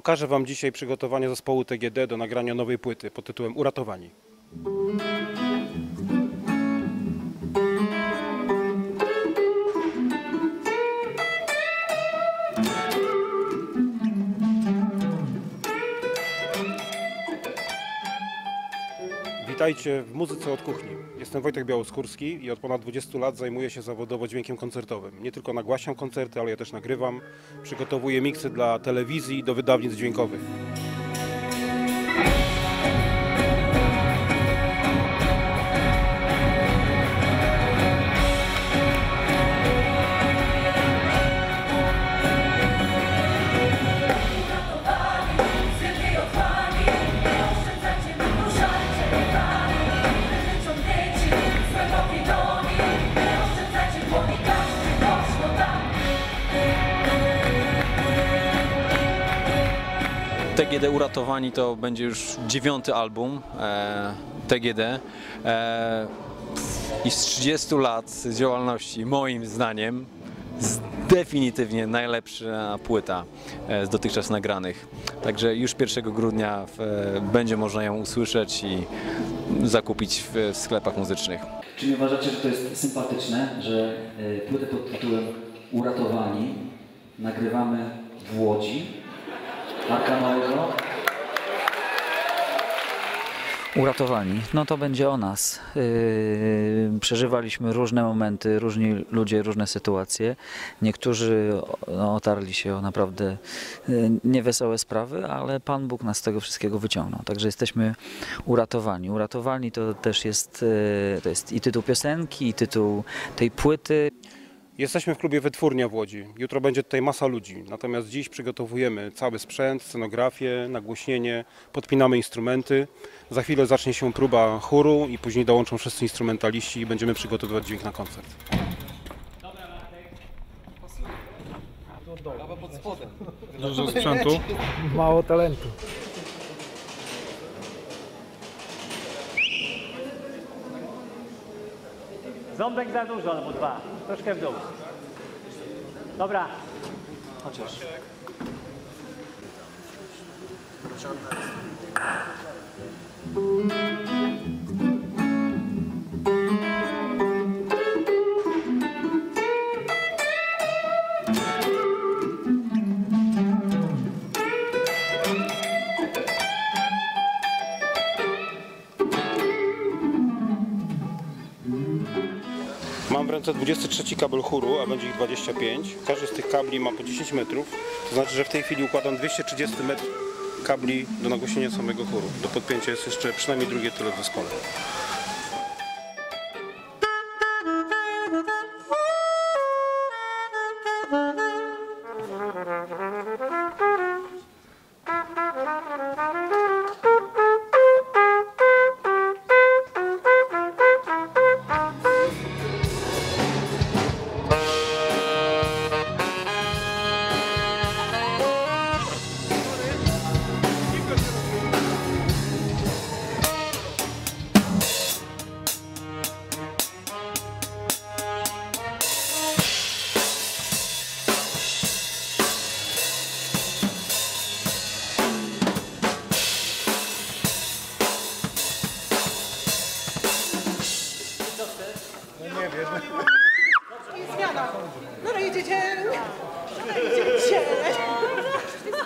Pokażę Wam dzisiaj przygotowanie zespołu TGD do nagrania nowej płyty pod tytułem Uratowani. Witajcie w Muzyce od Kuchni. Jestem Wojtek Białoskórski i od ponad 20 lat zajmuję się zawodowo dźwiękiem koncertowym. Nie tylko nagłaśniam koncerty, ale ja też nagrywam. Przygotowuję miksy dla telewizji i do wydawnictw dźwiękowych. TGD Uratowani to będzie już dziewiąty album e, TGD e, i z 30 lat działalności moim zdaniem definitywnie najlepsza płyta e, z dotychczas nagranych. Także już 1 grudnia e, będzie można ją usłyszeć i zakupić w, sklepach muzycznych. Czy nie uważacie, że to jest sympatyczne, że y, płytę pod tytułem Uratowani nagrywamy w Łodzi, Arka Małego? Uratowani. No to będzie o nas. Yy, przeżywaliśmy różne momenty, różni ludzie, różne sytuacje. Niektórzy no, otarli się o naprawdę yy, niewesołe sprawy, ale Pan Bóg nas z tego wszystkiego wyciągnął. Także jesteśmy uratowani. Uratowani to też jest, yy, to jest i tytuł piosenki, i tytuł tej płyty. Jesteśmy w klubie Wytwórnia w Łodzi. Jutro będzie tutaj masa ludzi. Natomiast dziś przygotowujemy cały sprzęt, scenografię, nagłośnienie, podpinamy instrumenty. Za chwilę zacznie się próba chóru i później dołączą wszyscy instrumentaliści i będziemy przygotowywać dźwięk na koncert. Dużo sprzętu. Mało talentu. Ząbek za dużo albo dwa. Troszkę w dół. Dobra. Chociaż. Thank 2023 kabel chóru, a będzie ich 25. Każdy z tych kabli ma po 10 metrów. To znaczy, że w tej chwili układam 230 metrów kabli do nagłośnienia samego chóru. Do podpięcia jest jeszcze przynajmniej drugie tyle w zespole.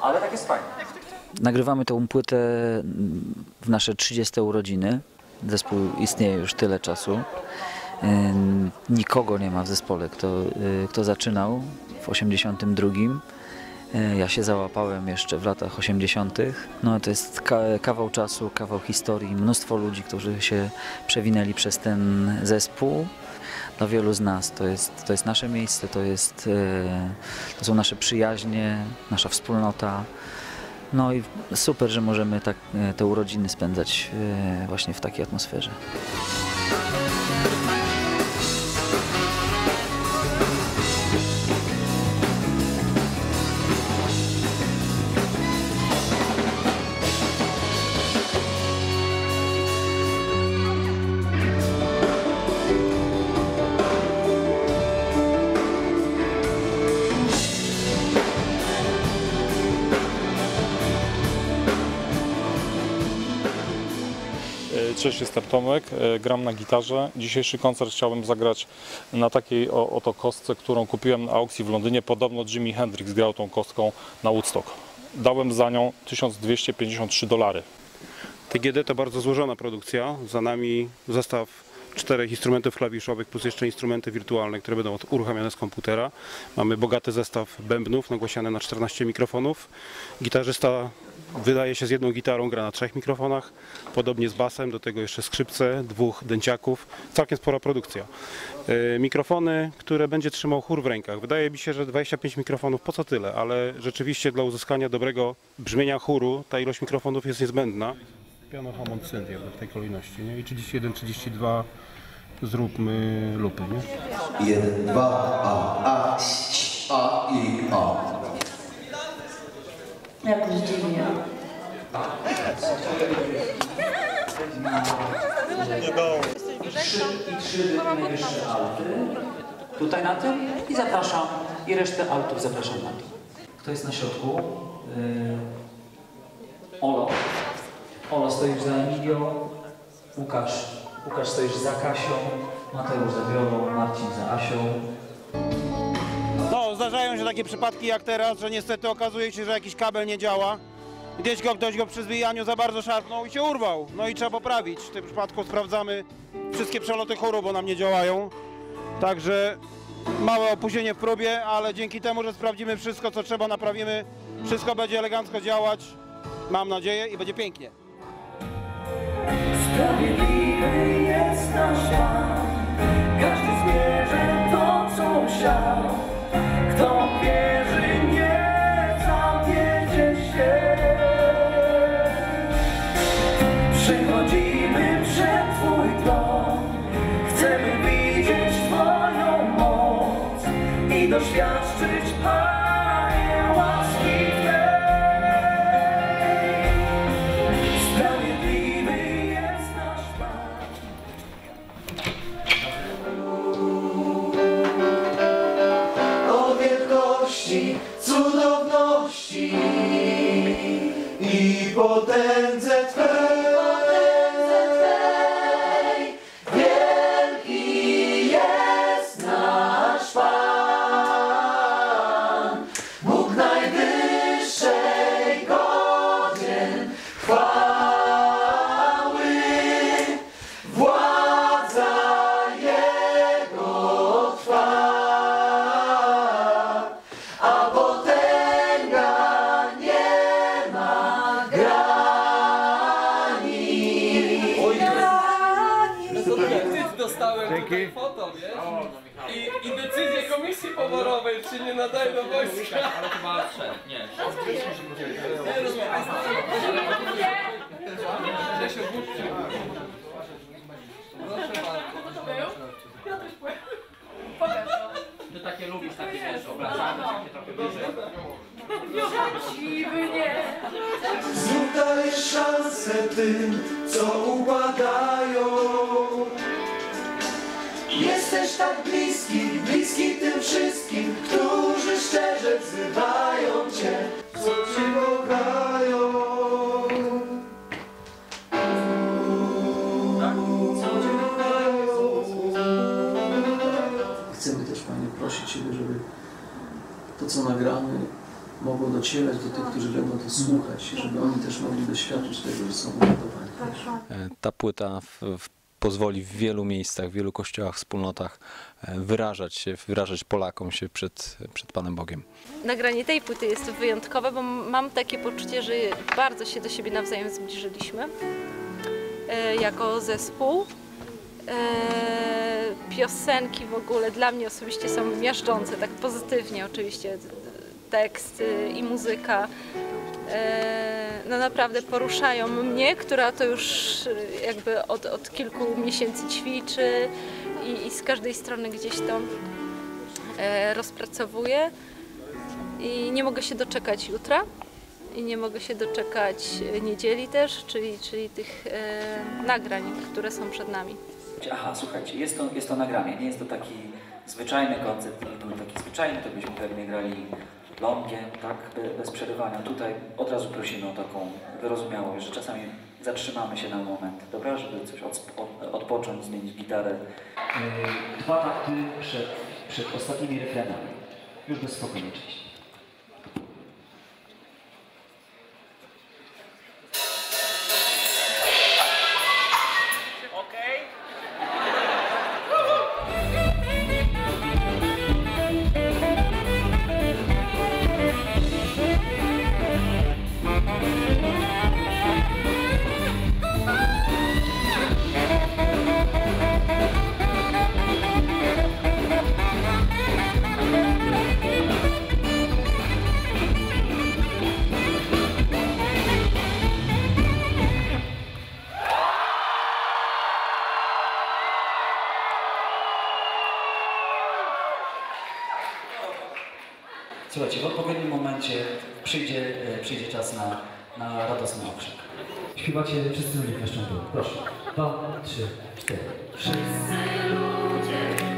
Ale tak jest fajnie. Nagrywamy tą płytę w nasze 30 urodziny. Zespół istnieje już tyle czasu. Nikogo nie ma w zespole, kto, y, kto zaczynał w 82. Y, Ja się załapałem jeszcze w latach 80. No to jest ka- kawał czasu, kawał historii, mnóstwo ludzi, którzy się przewinęli przez ten zespół. Dla wielu z nas to jest, to jest nasze miejsce, to, jest, y, to są nasze przyjaźnie, nasza wspólnota. No i super, że możemy tak e, te urodziny spędzać e, właśnie w takiej atmosferze. Cześć, jestem Tomek, e, gram na gitarze. Dzisiejszy koncert chciałbym zagrać na takiej oto kostce, którą kupiłem na aukcji w Londynie. Podobno Jimi Hendrix grał tą kostką na Woodstock. Dałem za nią 1253 dolary. TGD to bardzo złożona produkcja. Za nami zestaw czterech instrumentów klawiszowych plus jeszcze instrumenty wirtualne, które będą uruchamiane z komputera. Mamy bogaty zestaw bębnów nagłaśniane na 14 mikrofonów. Gitarzysta wydaje się z jedną gitarą, gra na trzech mikrofonach. Podobnie z basem, do tego jeszcze skrzypce, dwóch dęciaków. Całkiem spora produkcja. E, Mikrofony, które będzie trzymał chór w rękach. Wydaje mi się, że 25 mikrofonów po co tyle, ale rzeczywiście dla uzyskania dobrego brzmienia chóru ta ilość mikrofonów jest niezbędna. Piano Hammond Synth w tej kolejności, nie? I 31, 32 zróbmy lupy, nie? 1, 2, A, A, A i A. Jakoś dziwnie. Trzy i trzy najwyższe alty. Tutaj na tym i zapraszam. I resztę altów zapraszam na to. Kto jest na środku? Yy, Olo. Olo stoisz za Emilią. Łukasz. Łukasz stoisz za Kasią. Mateusz za Wiolą. Marcin za Asią. No, zdarzają się takie przypadki jak teraz, że niestety okazuje się, że jakiś kabel nie działa. Gdzieś go ktoś go przy zbijaniu za bardzo szarpnął i się urwał. No i trzeba poprawić. W tym przypadku sprawdzamy wszystkie przeloty chóru, bo nam nie działają. Także małe opóźnienie w próbie, ale dzięki temu, że sprawdzimy wszystko, co trzeba, naprawimy, wszystko będzie elegancko działać. Mam nadzieję i będzie pięknie. Sprawiedliwy jest nasz chwały, władza Jego trwa, a potęga nie ma granic. Dostałem tutaj foto, wiesz? I, I decyzję komisji poborowej, czy nie nadaje do wojska. Ale chyba trzech, nie. Nie rozumiem. Proszę bardzo. Ty takie lubisz, takie wiesz, obracane, takie trochę bliżej. Znów dajesz szansę tym, co upadają. Jesteś tak bliski, bliski docierać do tych, którzy będą to słuchać, żeby oni też mogli doświadczyć tego, że są uratowani. E, Ta płyta w, w, pozwoli w wielu miejscach, w wielu kościołach, wspólnotach e, wyrażać się, wyrażać Polakom się przed, przed Panem Bogiem. Nagranie tej płyty jest wyjątkowe, bo mam takie poczucie, że bardzo się do siebie nawzajem zbliżyliśmy e, jako zespół. Piosenki w ogóle dla mnie osobiście są miażdżące, tak pozytywnie oczywiście. Tekst i muzyka e, no naprawdę poruszają mnie, która to już y, jakby od, od kilku miesięcy ćwiczy i, i z każdej strony gdzieś to e, rozpracowuje. I nie mogę się doczekać jutra i nie mogę się doczekać e, niedzieli też, czyli, czyli tych e, nagrań, które są przed nami. Aha, słuchajcie, jest to, jest to nagranie, nie jest to taki zwyczajny koncept, gdyby był taki zwyczajny, to byśmy pewnie grali longiem, tak, be- bez przerywania. Tutaj od razu prosimy o taką wyrozumiałość, że czasami zatrzymamy się na moment, dobra? Żeby coś odpocząć, zmienić gitarę. Yy, Dwa takty przed, przed ostatnimi refrenami. Już bez spokojnie części. Słuchajcie, w odpowiednim momencie przyjdzie, e, przyjdzie czas na, na radosny okrzyk. Śpiewacie wszyscy ludzie dół. Proszę. Dwa, trzy, cztery. Wszyscy Cała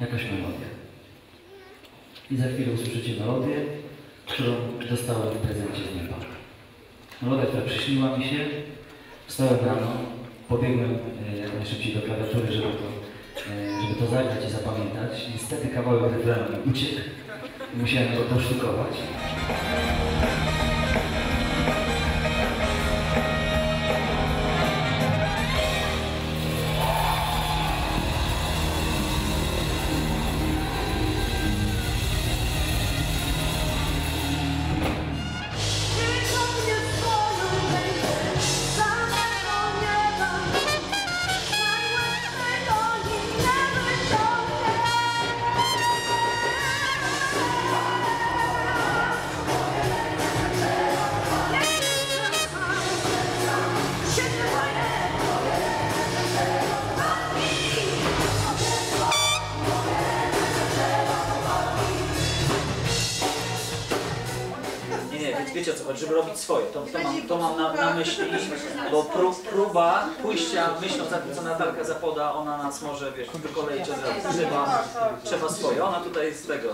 Jakaś melodia. I za chwilę usłyszycie melodię, którą dostałem w prezencie z nieba. Melodia, która przyśniła mi się, wstałem rano, pobiegłem e, jak najszybciej do klawiatury, żeby to, e, żeby to zagrać i zapamiętać. Niestety kawałek refrenu uciekł i musiałem go dosztukować. Żeby robić swoje. To, to, mam, to mam na, na myśli, bo pró, próba pójścia myśląc za tym, co Natalka zapoda, ona nas może, wiesz, wykoleić od razu. Trzeba, trzeba swoje. Ona tutaj jest z tego.